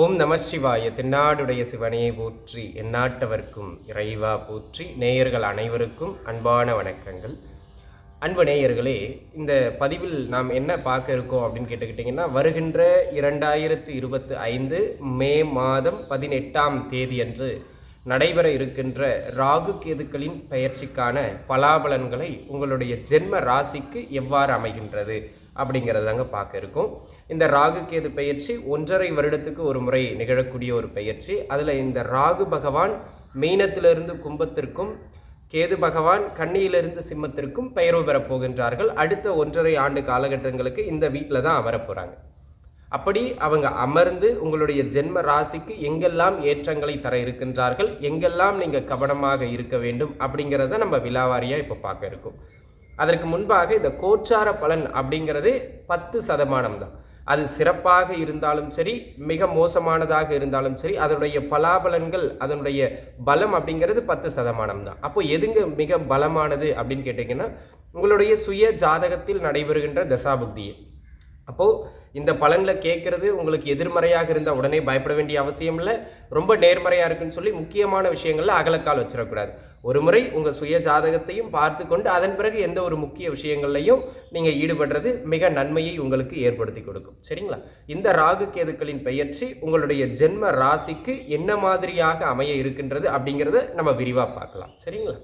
ஓம் நம சிவாய. திருநாடுடைய சிவனையை போற்றி எந்நாட்டவர்க்கும் இறைவா போற்றி நேயர்கள் அனைவருக்கும் அன்பான வணக்கங்கள். அன்பு நேயர்களே இந்த பதிவில் நாம் என்ன பார்க்க இருக்கோம் அப்படின்னு கேட்டுக்கிட்டிங்கன்னா வருகின்ற இரண்டாயிரத்து இருபத்து ஐந்து மே மாதம் பதினெட்டாம் தேதி அன்று நடைபெற இருக்கின்ற ராகு கேதுக்களின் பெயர்ச்சிக்கான பலாபலன்களை உங்களுடைய ஜென்ம ராசிக்கு எவ்வாறு அமைகின்றது அப்படிங்கிறதாங்க பார்க்க இருக்கோம். இந்த ராகு கேது பெயர்ச்சி ஒன்றரை வருடத்துக்கு ஒரு முறை நிகழக்கூடிய ஒரு பெயர்ச்சி. அதில் இந்த ராகு பகவான் மீனத்திலிருந்து கும்பத்திற்கும் கேது பகவான் கண்ணியிலிருந்து சிம்மத்திற்கும் பெயர்வு பெறப் போகின்றார்கள். அடுத்த ஒன்றரை ஆண்டு காலகட்டங்களுக்கு இந்த வீட்டில் தான் அமரப்போகிறாங்க அப்படி அவங்க அமர்ந்து உங்களுடைய ஜென்ம ராசிக்கு எங்கெல்லாம் ஏற்றங்களை தர இருக்கின்றார்கள் எங்கெல்லாம் நீங்கள் கவனமாக இருக்க வேண்டும் அப்படிங்கிறத நம்ம விலாவாரியாக இப்போ பார்க்க இருக்கோம். அதற்கு முன்பாக இந்த கோச்சார பலன் அப்படிங்கிறது பத்து சதமானம் தான். அது சிறப்பாக இருந்தாலும் சரி மிக மோசமானதாக இருந்தாலும் சரி அதனுடைய பலாபலன்கள் அதனுடைய பலம் அப்படிங்கிறது பத்து சதமானம் தான். அப்போ எதுங்க மிக பலமானது அப்படின்னு கேட்டிங்கன்னா உங்களுடைய சுய ஜாதகத்தில் நடைபெறுகின்ற தசாபுக்தியை அப்போது இந்த பலனில் கேட்குறது உங்களுக்கு எதிர்மறையாக இருந்தால் உடனே பயப்பட வேண்டிய அவசியம் இல்லை. ரொம்ப நேர்மறையாக இருக்குன்னு சொல்லி முக்கியமான விஷயங்களில் அகலக்கால் வச்சிடக்கூடாது. ஒரு முறை உங்கள் சுய ஜாதகத்தையும் பார்த்து கொண்டு அதன் பிறகு எந்த ஒரு முக்கிய விஷயங்கள்லையும் நீங்கள் ஈடுபடுறது மிக நன்மையை உங்களுக்கு ஏற்படுத்தி கொடுக்கும். சரிங்களா? இந்த ராகு கேதுக்களின் பெயர்ச்சி உங்களுடைய ஜென்ம ராசிக்கு என்ன மாதிரியாக அமைய இருக்கின்றது அப்படிங்கிறத நம்ம விரிவாக பார்க்கலாம். சரிங்களா?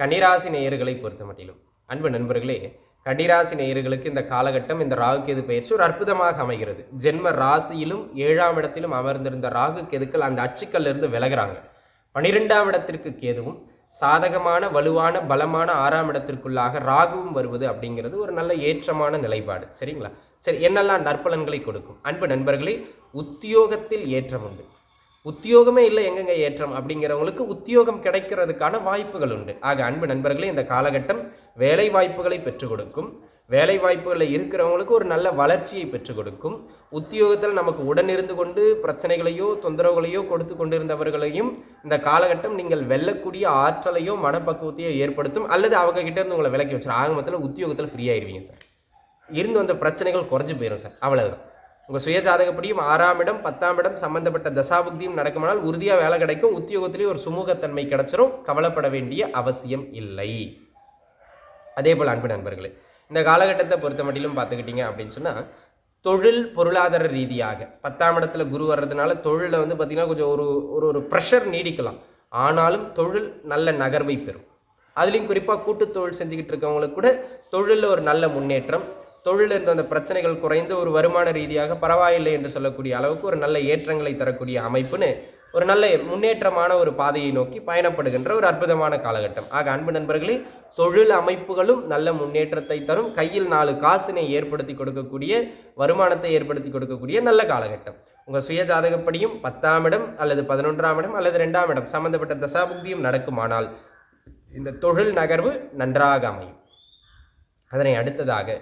கன்னிராசி நேயர்களை பொறுத்த மட்டிலும் அன்பு நண்பர்களே கன்னிராசி நேயர்களுக்கு இந்த காலகட்டம் இந்த ராகு கேது பயிற்சி ஒரு அற்புதமாக அமைகிறது. ஜென்ம ராசியிலும் ஏழாம் இடத்திலும் அமர்ந்திருந்த ராகு கேதுக்கள் அந்த அச்சுக்கல்லிருந்து விலகிறாங்க விலகுறாங்க. பனிரெண்டாம் இடத்திற்கு கேதுவும் சாதகமான வலுவான பலமான ஆறாம் இடத்திற்குள்ளாக ராகுவும் வருவது அப்படிங்கிறது ஒரு நல்ல ஏற்றமான நிலைப்பாடு. சரிங்களா? சரி என்னெல்லாம் நற்பலன்களை கொடுக்கும்? அன்பு நண்பர்களே உத்தியோகத்தில் ஏற்றம் உண்டு. உத்தியோகமே இல்லை எங்கெங்க ஏற்றம்? அப்படிங்கிறவங்களுக்கு உத்தியோகம் கிடைக்கிறதுக்கான வாய்ப்புகள் உண்டு. ஆக அன்பு நண்பர்களே இந்த காலகட்டம் வேலை வாய்ப்புகளை பெற்றுக் கொடுக்கும். வேலை வாய்ப்புகளில் இருக்கிறவங்களுக்கு ஒரு நல்ல வளர்ச்சியை பெற்றுக் கொடுக்கும். உத்தியோகத்தில் நமக்கு உடனிருந்து கொண்டு பிரச்சனைகளையோ தொந்தரவுகளையோ கொடுத்து கொண்டிருந்தவர்களையும் இந்த காலகட்டம் நீங்கள் வெல்லக்கூடிய ஆற்றலையோ மனப்பக்குவத்தையோ ஏற்படுத்தும். அல்லது அவங்க கிட்ட இருந்து உங்களை விலக்கி வச்சிடும் ஆக மொத்தத்தில் உத்தியோகத்தில் ஃப்ரீயாயிருவீங்க சார் இருந்து வந்த பிரச்சனைகள் குறைஞ்சி போயிடும் சார் அவ்வளவுதான். உங்கள் சுயஜாதகப்படியும் ஆறாம் இடம் பத்தாம் இடம் சம்பந்தப்பட்ட தசாபுக்தியும் நடக்குமானால் உறுதியாக வேலை கிடைக்கும். உத்தியோகத்திலேயே ஒரு சுமூகத்தன்மை கிடைச்சிரும். கவலைப்பட வேண்டிய அவசியம் இல்லை. அதே போல் அன்பு நண்பர்களே இந்த காலகட்டத்தை பொறுத்த மட்டிலும் பார்த்துக்கிட்டீங்க அப்படின்னு சொன்னால் தொழில் பொருளாதார ரீதியாக பத்தாம் இடத்துல குரு வர்றதுனால தொழிலில் வந்து பார்த்திங்கன்னா கொஞ்சம் ஒரு ஒரு ஒரு ப்ரெஷர் நீடிக்கலாம். ஆனாலும் தொழில் நல்ல நகர்வை பெறும். அதுலேயும் குறிப்பாக கூட்டு தொழில் செஞ்சுக்கிட்டு இருக்கவங்களுக்கு கூட தொழிலில் ஒரு நல்ல முன்னேற்றம் தொழிலில் இருந்த அந்த பிரச்சனைகள் குறைந்து ஒரு வருமான ரீதியாக பரவாயில்லை என்று சொல்லக்கூடிய அளவுக்கு ஒரு நல்ல ஏற்றங்களை தரக்கூடிய அமைப்புன்னு ஒரு நல்ல முன்னேற்றமான ஒரு பாதையை நோக்கி பயணப்படுகின்ற ஒரு அற்புதமான காலகட்டம். ஆக அன்பு நண்பர்களே தொழில் அமைப்புகளும் நல்ல முன்னேற்றத்தை தரும். கையில் நாலு காசினை ஏற்படுத்தி கொடுக்கக்கூடிய வருமானத்தை ஏற்படுத்தி கொடுக்கக்கூடிய நல்ல காலகட்டம். உங்கள் சுய ஜாதகப்படியும் பத்தாம் இடம் அல்லது பதினொன்றாம் இடம் அல்லது ரெண்டாம் இடம் சம்பந்தப்பட்ட தசாபுக்தியும் நடக்குமானால் இந்த தொழில் நகர்வு நன்றாக அமையும். அதனை அடுத்ததாக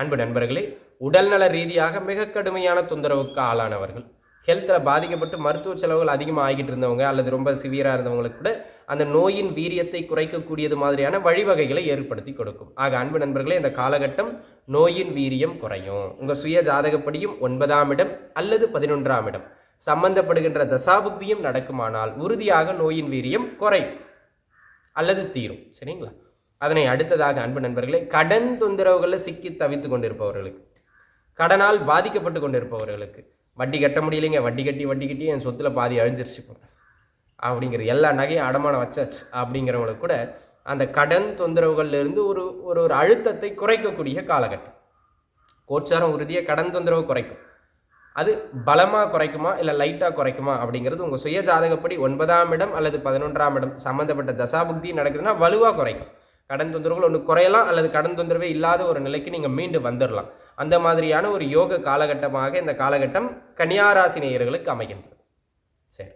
அன்பு நண்பர்களே உடல்நல ரீதியாக மிக கடுமையான தொந்தரவுக்கு ஆளானவர்கள். ஹெல்த்தில் பாதிக்கப்பட்டு மருத்துவ செலவுகள் அதிகமாக ஆகிட்டு இருந்தவங்க அல்லது ரொம்ப சிவியராக இருந்தவங்களுக்கு கூட அந்த நோயின் வீரியத்தை குறைக்கக்கூடியது மாதிரியான வழிவகைகளை ஏற்படுத்தி கொடுக்கும். ஆக அன்பு நண்பர்களே இந்த காலகட்டம் நோயின் வீரியம் குறையும். உங்கள் சுய ஜாதகப்படியும் ஒன்பதாம் இடம் அல்லது பதினொன்றாம் இடம். சம்பந்தப்படுகின்ற தசாபுக்தியும் நடக்குமானால் உறுதியாக நோயின் வீரியம் குறையும். அல்லது தீரும். சரிங்களா? அதனை அடுத்ததாக அன்பு நண்பர்களே கடன் தொந்தரவுகளில் சிக்கி தவித்து கொண்டிருப்பவர்களுக்கு கடனால் பாதிக்கப்பட்டு கொண்டிருப்பவர்களுக்கு வட்டி கட்ட முடியலைங்க. வட்டி கட்டி வட்டி கட்டி என் சொத்துல பாதி அழிஞ்சிருச்சு இப்போ. அப்படிங்கிற எல்லா நகையும் அடமானம் வச்சாச்சு. அப்படிங்கிறவங்களுக்கு கூட அந்த கடன் தொந்தரவுகள்லேருந்து ஒரு ஒரு ஒரு அழுத்தத்தை குறைக்கக்கூடிய காலகட்டம். கோச்சாரம் உறுதியாக கடன் தொந்தரவு குறைக்கும். அது பலமாக குறைக்குமா? இல்லை லைட்டாக குறைக்குமா? அப்படிங்கிறது உங்கள் சுய ஜாதகப்படி ஒன்பதாம் இடம் அல்லது பதினொன்றாம் இடம் சம்மந்தப்பட்ட தசாபுக்தி நடக்குதுன்னா வலுவாக குறைக்கும். கடன் தொந்தரவுகள் ஒன்று குறையலாம் அல்லது கடன் தொந்தரவே இல்லாத ஒரு நிலைக்கு நீங்கள் மீண்டு வந்துடலாம் அந்த மாதிரியான ஒரு யோக காலகட்டமாக இந்த காலகட்டம் கன்னியாராசி நேயர்களுக்கு அமைகின்றது. சரி.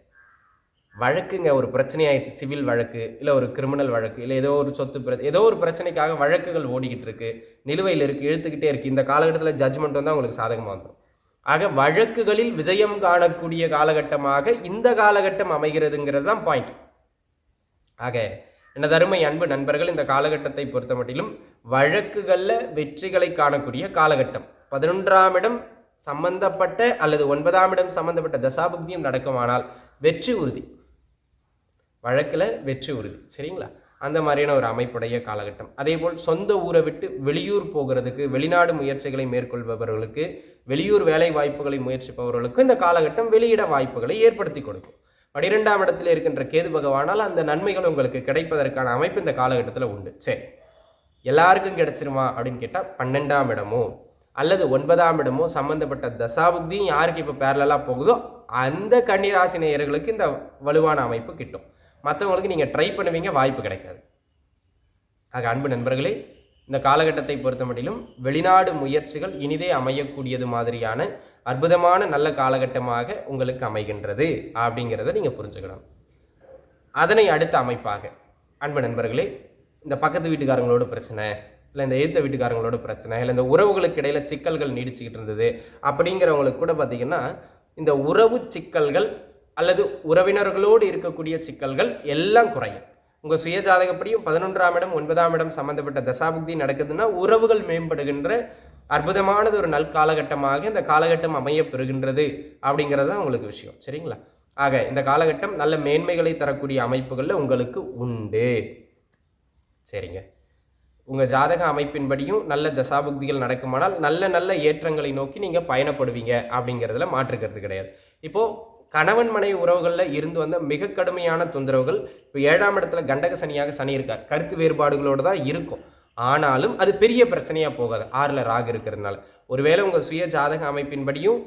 வழக்குங்க ஒரு பிரச்சனை ஆயிடுச்சு சிவில் வழக்கு இல்லை ஒரு கிரிமினல் வழக்கு இல்லை ஏதோ ஒரு சொத்து பிர ஏதோ ஒரு பிரச்சனைக்காக வழக்குகள் ஓடிக்கிட்டு இருக்கு. நிலுவையில் இருக்குது இழுத்துக்கிட்டே இருக்குது இந்த காலகட்டத்தில் ஜட்ஜ்மெண்ட் வந்து உங்களுக்கு சாதகமாக வந்துடும் ஆக வழக்குகளில் விஜயம் காணக்கூடிய காலகட்டமாக இந்த காலகட்டம் அமைகிறதுங்கிறது தான் பாயிண்ட் ஆக என்ன தருமை அன்பு நண்பர்கள் இந்த காலகட்டத்தை பொறுத்த மட்டிலும் வழக்குகளில் வெற்றிகளை காணக்கூடிய காலகட்டம். பதினொன்றாம் இடம் சம்பந்தப்பட்ட அல்லது ஒன்பதாம் இடம் சம்பந்தப்பட்ட தசாபுக்தியும் நடக்குமானால் வெற்றி உறுதி. வழக்கில் வெற்றி உறுதி. சரிங்களா? அந்த மாதிரியான ஒரு அமைப்புடைய காலகட்டம். அதேபோல் சொந்த ஊரை விட்டு வெளியூர் போகிறதுக்கு வெளிநாடு முயற்சிகளை மேற்கொள்பவர்களுக்கு வெளியூர் வேலை வாய்ப்புகளை முயற்சிப்பவர்களுக்கு இந்த காலகட்டம் வெளியிட வாய்ப்புகளை ஏற்படுத்தி கொடுக்கும். பனிரெண்டாம் இடத்தில் இருக்கின்ற கேது பகவானால் அந்த நன்மைகள் உங்களுக்கு கிடைப்பதற்கான அமைப்பு இந்த காலகட்டத்தில் உண்டு. சரி. எல்லாருக்கும் கிடைச்சிருமா அப்படின்னு கேட்டால் பன்னெண்டாம் இடமோ அல்லது ஒன்பதாம் இடமோ சம்பந்தப்பட்ட தசாபுக்தியும் யாருக்கு இப்போ பேரலாக போகுதோ அந்த கன்னிராசி நேயர்களுக்கு இந்த வலுவான அமைப்பு கிட்டும். மற்றவங்களுக்கு நீங்கள் ட்ரை பண்ணுவீங்க வாய்ப்பு கிடைக்காது. ஆக அன்பு நண்பர்களே இந்த காலகட்டத்தை பொறுத்த மட்டிலும் வெளிநாடு முயற்சிகள் இனிதே அமையக்கூடியது மாதிரியான அற்புதமான நல்ல காலகட்டமாக உங்களுக்கு அமைகின்றது அப்படிங்கிறத நீங்கள் புரிஞ்சுக்கணும். அதனை அடுத்த அமைப்பாக. அன்பு நண்பர்களே இந்த பக்கத்து வீட்டுக்காரங்களோட பிரச்சனை. இல்லை இந்த எழுத்த வீட்டுக்காரங்களோட பிரச்சனை இல்லை இந்த உறவுகளுக்கு இடையில சிக்கல்கள் நீடிச்சுக்கிட்டு இருந்தது அப்படிங்கிறவங்களுக்கு கூட பார்த்தீங்கன்னா இந்த உறவு சிக்கல்கள் அல்லது உறவினர்களோடு இருக்கக்கூடிய சிக்கல்கள் எல்லாம் குறையும். உங்கள் சுயஜாதகப்படியும் பதினொன்றாம் இடம் ஒன்பதாம் இடம் சம்மந்தப்பட்ட தசாபுக்தி நடக்குதுன்னா உறவுகள் மேம்படுகின்ற அற்புதமானது ஒரு நல் காலகட்டமாக இந்த காலகட்டம் அமைய பெறுகின்றது அப்படிங்கிறது தான் உங்களுக்கு விஷயம். சரிங்களா? ஆக இந்த காலகட்டம் நல்ல மேன்மைகளை தரக்கூடிய அமைப்புகளில் உங்களுக்கு உண்டு. சரிங்க. உங்கள் ஜாதக அமைப்பின்படியும் நல்ல தசாபுக்திகள் நடக்குமானால் நல்ல நல்ல ஏற்றங்களை நோக்கி நீங்கள் பயணப்படுவீங்க அப்படிங்கிறதுல மாற்றுக்கிறது கிடையாது. இப்போது கணவன் மனைவி உறவுகளில் இருந்து வந்த மிக கடுமையான தொந்தரவுகள் இப்போ ஏழாம் இடத்துல கண்டக சனியாக சனி இருக்கார். கருத்து வேறுபாடுகளோடு தான் இருக்கும். ஆனாலும் அது பெரிய பிரச்சனையாக போகாது. ஆறில் ராகு இருக்கிறதுனால. ஒருவேளை உங்கள் சுய ஜாதக அமைப்பின்படியும்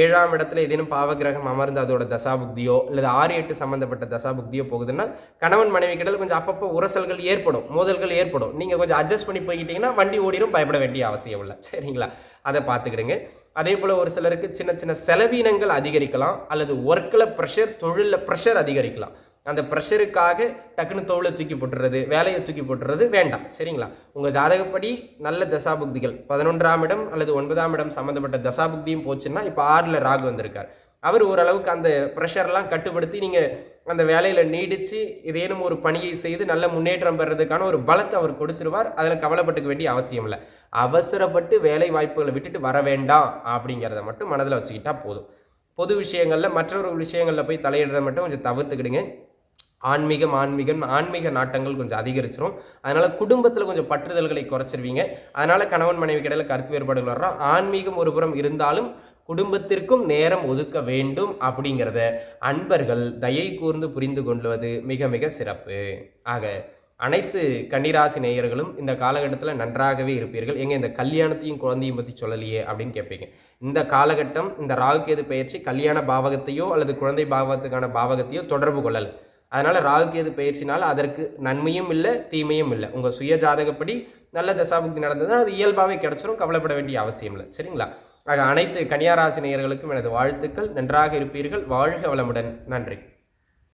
ஏழாம் இடத்துல ஏதேனும் பாவகிரகம் அமர்ந்து அதோட தசாபுக்தியோ அல்லது ஆறு எட்டு சம்மந்தப்பட்ட தசாபுக்தியோ போகுதுன்னா கணவன் மனைவி கிட்ட கொஞ்சம் அப்பப்போ உரசல்கள் ஏற்படும் மோதல்கள் ஏற்படும். நீங்கள் கொஞ்சம் அட்ஜஸ்ட் பண்ணி போய்கிட்டிங்கன்னா வண்டி ஓடிடும் பயப்பட வேண்டிய அவசியம் இல்லை. சரிங்களா? அதை பார்த்துக்கிடுங்க. அதே போல் ஒரு சிலருக்கு சின்ன சின்ன செலவீனங்கள் அதிகரிக்கலாம் அல்லது ஒர்க்கில் ப்ரெஷர் தொழிலில் ப்ரெஷர் அதிகரிக்கலாம். அந்த ப்ரெஷருக்காக டக்குன்னு தோலை தூக்கி போட்டுறது வேலையை தூக்கி போட்டுறது வேண்டாம். சரிங்களா? உங்கள் ஜாதகப்படி நல்ல தசாபுக்திகள் பதினொன்றாம் இடம் அல்லது ஒன்பதாம் இடம் சம்மந்தப்பட்ட தசாபுக்தியும் போச்சுன்னா இப்போ ஆறில் ராகு வந்திருக்கார். அவர் ஓரளவுக்கு அந்த ப்ரெஷர்லாம் கட்டுப்படுத்தி நீங்கள் அந்த வேலையில் நீடித்து ஏதேனும் ஒரு பணியை செய்து நல்ல முன்னேற்றம் பெறதுக்கான ஒரு பலத்தை அவர் கொடுத்துருவார். அதில் கவலைப்பட்டுக்க வேண்டிய அவசியம் இல்லை. அவசரப்பட்டு வேலை வாய்ப்புகளை விட்டுட்டு வர வேண்டாம் அப்படிங்கிறத மட்டும் மனதில் வச்சுக்கிட்டா போதும். பொது விஷயங்களில் மற்றொரு விஷயங்களில் போய் தலையிடுறத மட்டும் கொஞ்சம் தவிர்த்துக்கிடுங்க. ஆன்மீகம் ஆன்மீகம் ஆன்மீக நாட்டங்கள் கொஞ்சம் அதிகரிச்சிரும். அதனால குடும்பத்தில் கொஞ்சம் பற்றுதல்களை குறைச்சிருவீங்க. அதனால கணவன் மனைவி கிடையில கருத்து வேறுபாடுகள் வர்றோம். ஆன்மீகம் ஒரு புறம் இருந்தாலும் குடும்பத்திற்கும் நேரம் ஒதுக்க வேண்டும் அப்படிங்கிறத அன்பர்கள் தயை கூர்ந்து புரிந்து கொள்வது மிக மிக சிறப்பு. ஆக அனைத்து கன்னிராசி நேயர்களும் இந்த காலகட்டத்தில் நன்றாகவே இருப்பீர்கள். எங்கே இந்த கல்யாணத்தையும் குழந்தையும் பற்றி சொல்லலையே அப்படின்னு கேட்பீங்க இந்த காலகட்டம் இந்த ராகுகேது பயிற்சி கல்யாண பாவகத்தையோ அல்லது குழந்தை பாவகத்துக்கான பாவகத்தையோ தொடர்பு கொள்ளல். அதனால ராகுகேது பயிற்சினால் அதற்கு நன்மையும் இல்லை தீமையும் இல்லை. உங்கள் சுய ஜாதகப்படி நல்ல தசாபுக்தி நடந்ததுன்னா அது இயல்பாகவே கிடச்சிரும் கவலைப்பட வேண்டிய அவசியம் இல்லை. சரிங்களா? ஆக அனைத்து கன்னியாராசி நேயர்களுக்கும் எனது வாழ்த்துக்கள். நன்றாக இருப்பீர்கள். வாழ்க வளமுடன். நன்றி.